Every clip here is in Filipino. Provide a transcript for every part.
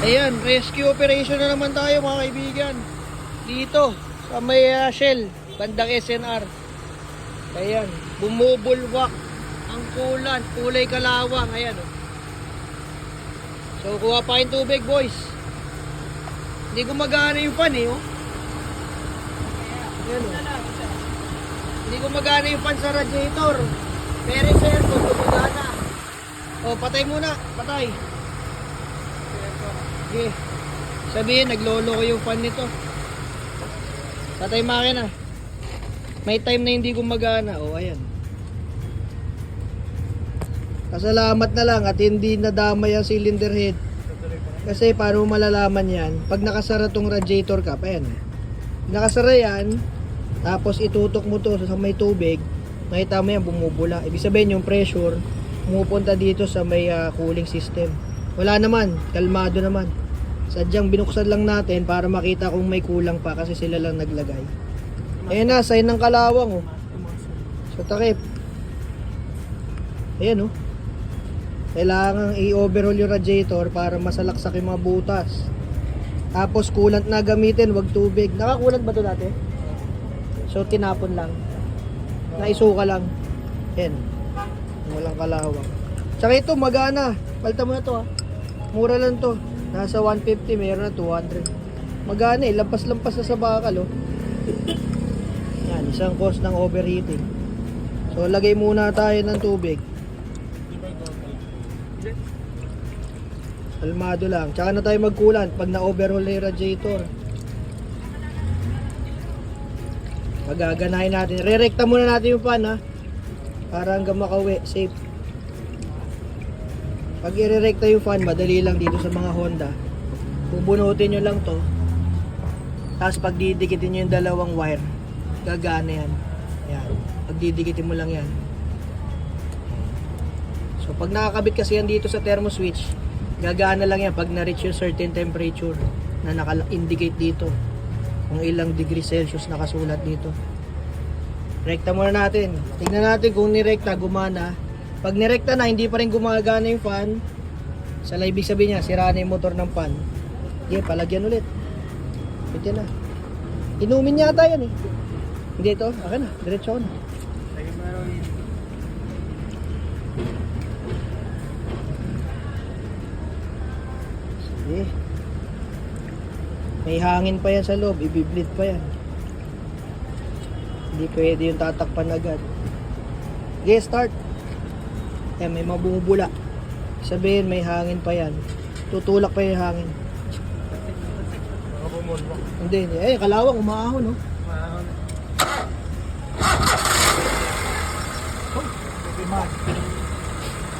Ayan, rescue operation na naman tayo mga kaibigan. Dito, sa may uh, Shell, bandang SNR. Ayan, bumubulwak ang kulan, kulay kalawang. Ayan, oh. So, kuha pa yung tubig, boys. Hindi gumagana yung fan, eh, oh. Ayan, oh. Hindi gumagana yung fan sa radiator. Pero sir, kung gumagana. Oh, patay muna. Patay. Sige. Sabihin, naglolo ko yung fan nito. Patay makina. May time na hindi gumagana. Oh, ayan. Pasalamat na lang at hindi nadamay ang cylinder head. Kasi paano malalaman yan? Pag nakasara tong radiator cap, ayan. Nakasara yan, tapos itutok mo to sa may tubig, makita mo yan bumubula. Ibig sabihin yung pressure, pumupunta dito sa may ah, cooling system. Wala naman, kalmado naman. Sadyang binuksan lang natin para makita kung may kulang pa kasi sila lang naglagay. Ayan na, sign ng kalawang oh. Sa takip. Ayan oh. Kailangan i-overhaul yung radiator para masalaksak yung mga butas. Tapos coolant na gamitin, wag tubig. Nakakulant ba to dati? So tinapon lang. Naisuka lang. Yan. Walang kalawang. Tsaka ito magana. Palta mo na to ha. Mura lang to. Nasa 150, mayroon na 200. Magana eh. Lampas-lampas na sa bakal oh. Yan, isang cause ng overheating. So lagay muna tayo ng tubig. Kalmado lang. Tsaka na tayo magkulant pag na-overhaul na yung radiator. Magaganahin natin. Re-recta muna natin yung fan ha. Para hanggang makauwi. Safe. Pag i-recta yung fan, madali lang dito sa mga Honda. Bubunutin nyo lang to. Tapos pag didikitin nyo yung dalawang wire, gagana yan. Yan. Pag didikitin mo lang yan. So pag nakakabit kasi yan dito sa thermo switch, gagana lang yan pag na-reach yung certain temperature na naka-indicate dito kung ilang degree Celsius nakasulat dito. Rekta muna natin. Tingnan natin kung nirekta, gumana. Pag nirekta na, hindi pa rin gumagana yung fan, sa ibig sabihin niya, sira na yung motor ng fan. Hindi, palagyan ulit. Pwede na. Inumin yata yan eh. Hindi ito, akin na, diretso ko na. Sige. May hangin pa yan sa loob, ibibleed pa yan. Hindi pwede yung tatakpan agad. Sige, start. Eh, may mabubula. Sabihin, may hangin pa yan. Tutulak pa yung hangin. Hindi, hindi. Eh, kalawang, umahon, no?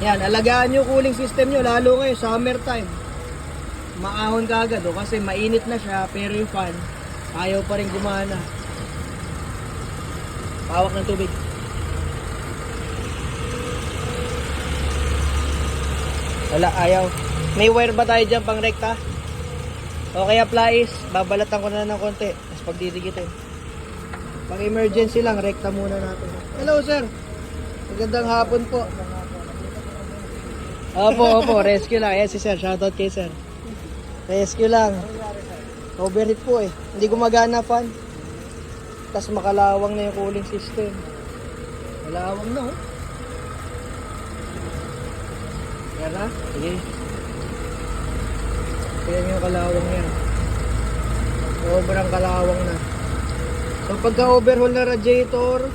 Yan, alagaan nyo cooling system nyo, lalo ngayon, summer time. Maahon ka agad, oh, kasi mainit na siya, pero yung fan, ayaw pa rin gumana. Pawak ng tubig. Wala, ayaw. May wire ba tayo dyan pang rekta? O kaya babalatan ko na ng konti. Tapos pagdidikitin. Pang emergency lang, rekta muna natin. Hello sir. Magandang hapon po. Opo, opo, rescue lang. Yes, si sir. Shoutout kay sir. Rescue lang. Overheat po eh. Hindi gumagana fan. Tapos makalawang na yung cooling system. Malawang na oh. Na. Sige. Tignan yung kalawang yan. Sobrang kalawang na. So pagka overhaul na radiator,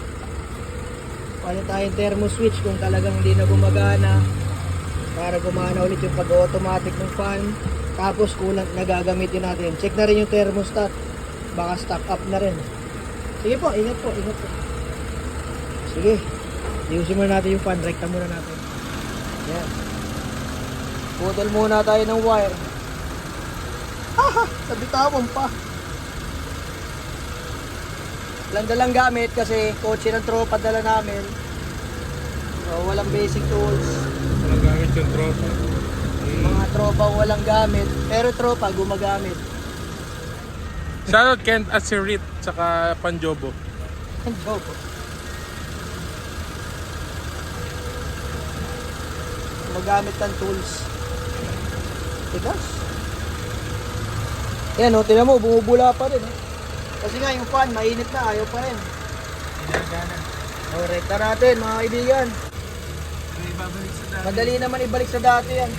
palit tayong thermo switch kung talagang hindi na gumagana para gumana ulit yung pag-automatic ng fan. Tapos kulang na gagamitin natin. Check na rin yung thermostat. Baka stock up na rin. Sige po, ingat po, ingat po. Sige. Ayusin muna natin yung fan. Rekta muna natin. Yan. Putol muna tayo ng wire. Haha! Nabitawan pa. Lang dalang gamit kasi kotse ng tropa dala namin. So, walang basic tools. Walang gamit yung tropa. Mga tropa walang gamit. Pero tropa gumagamit. Shoutout Kent at si Rit, tsaka Panjobo. Ang joke. Gumagamit ng tools. Tigas. Yan o, tinan mo, bumubula pa rin. oh. Kasi nga yung fan, mainit na, ayaw pa rin. O, rekta natin mga kaibigan. Madali naman ibalik sa dati yan.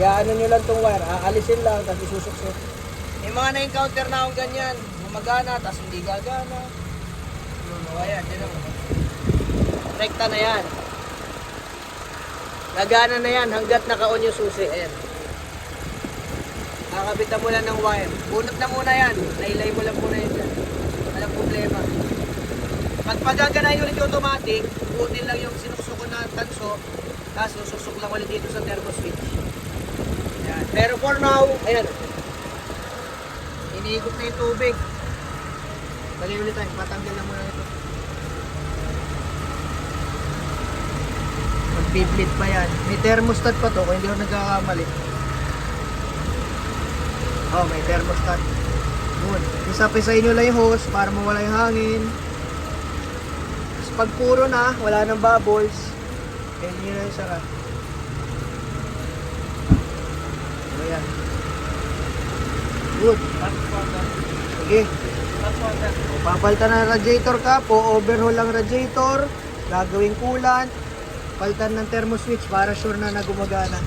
Iyaano nyo lang tong wire, aalisin lang, tapos isusuksok. May mga na-encounter na akong ganyan, gumagana, tapos hindi gagana. O, ayan, tinan mo. Rekta na yan. Gagana na yan hanggat naka-on yung susi. Ayan. Kakabitan mo lang ng wire. Bunot na muna yan. Nailay mo lang muna yan. Walang problema. Pag pagaganahin ulit yung automatic, butin lang yung sinuksok ko na tanso, tapos sususok lang ulit dito sa turbo switch. Ayan. Pero for now, ayan. Iniikot na yung tubig. Dali ulit tayo. Patanggal lang muna ito. Magpiplit pa yan. May thermostat pa to kung hindi ako nagkakamali. Oh, may thermostat. Good. Isa-pisain nyo lang yung hose para mawala yung hangin. Tapos pag puro na, wala nang bubbles, kaya nyo na yung sara. Ayan. Good. Sige. O, Papalitan na radiator ka po, overhaul ang radiator, gagawing coolant, palitan ng thermo switch para sure na na gumagana.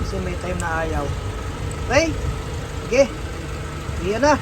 Kasi may time na ayaw. Okay? Sige. Iyan na.